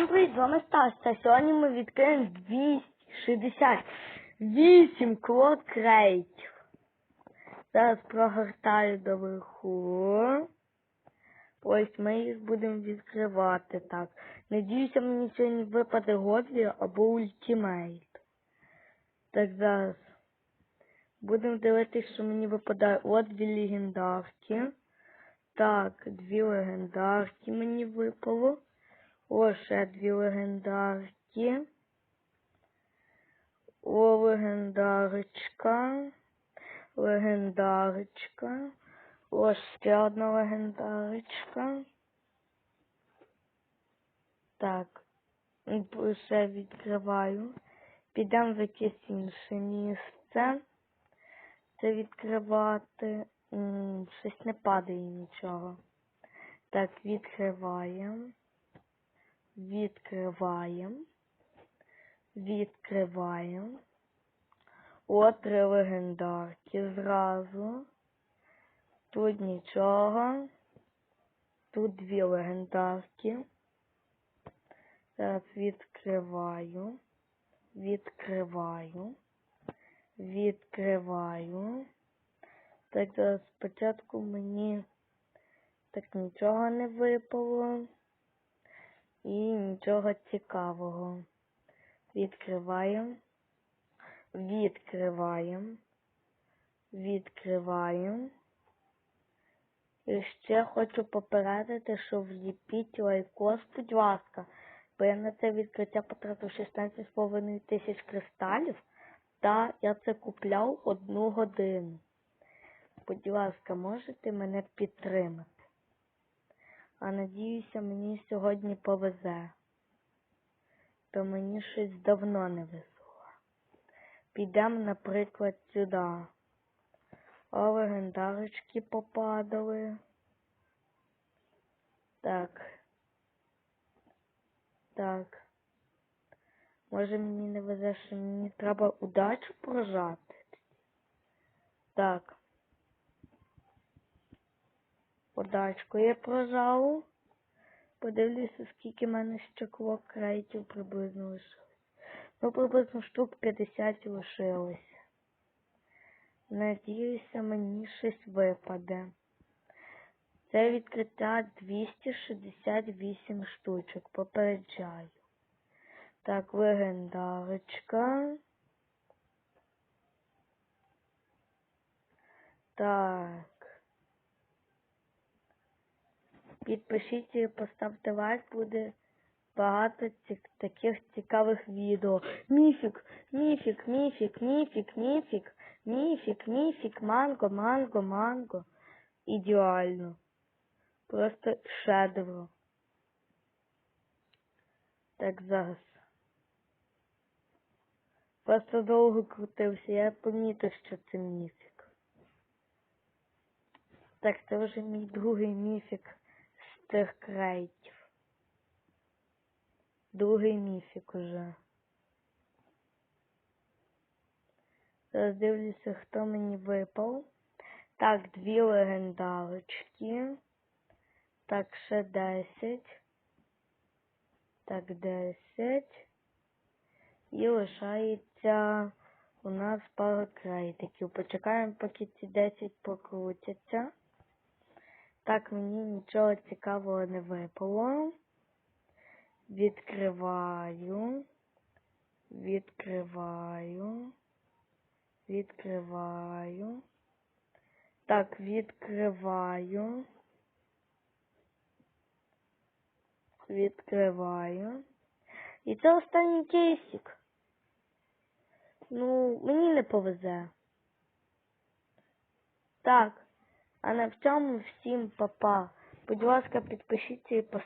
Всім привіт, з вами Стас. Та сьогодні ми відкриємо 268 клод крейтів. Зараз прогортаю доверху. Ось ми їх будемо відкривати так. Надіюся, мені сьогодні випаде Годлі або ультимейт. Так, зараз. Будемо дивитися, що мені випадає. От дві легендарки. Так, дві легендарки мені випало. О, ще дві легендарки. О, легендарочка. Легендарочка. О, ще одна легендарочка. Так. Ще відкриваю. Підемо в якесь інше місце. Це відкривати. Щось не падає нічого. Так, відкриваємо. Відкриваємо. Відкриваємо. От три легендарки зразу. Тут нічого. Тут дві легендарки. Зараз відкриваю. Відкриваю. Відкриваю. Так, зараз спочатку мені так нічого не випало. І нічого цікавого. Відкриваємо. Відкриваємо. Відкриваємо. І ще хочу попередити, що вліпіть лайкос, будь ласка. Бо я на це відкриття потратив 16,5 тисяч кристалів. Та я це купляв одну годину. Будь ласка, можете мене підтримати. А надіюся, мені сьогодні повезе. То мені щось давно не везло. Підемо, наприклад, сюди. О, легендарочки попадали. Так. Так. Може мені не везе, що мені треба удачу прожати. Так. Удачку я прожав. Подивлюся, скільки в мене ще клок крейтів приблизно лишилось. Ну, приблизно штук 50 лишилося. Надіюся, мені щось випаде. Це відкриття 268 штучок. Попереджаю. Так, легендарочка. Так. Підпишіться і поставте лайк, буде багато таких цікавих відео. Міфік, міфік, міфік, міфік, міфік, міфік, міфік, манго, манго, манго. Ідеально. Просто шедевро. Так, зараз. Просто довго крутився, я помітив, що це міфік. Так, це вже мій другий міфік тих крейтів. Другий міфік уже. Зараз дивлюся, хто мені випав. Так, дві легендарочки. Так, ще 10. Так, 10. І лишається у нас пару крейтиків. Почекаємо, поки ці 10 покрутяться. Так, мені нічого цікавого не випало. Відкриваю. Відкриваю. Відкриваю. Так, відкриваю. Відкриваю. І це останній кейсик. Ну, мені не повезе. Так. А на цьому всім папа. Будь ласка, підпишіться і поставте.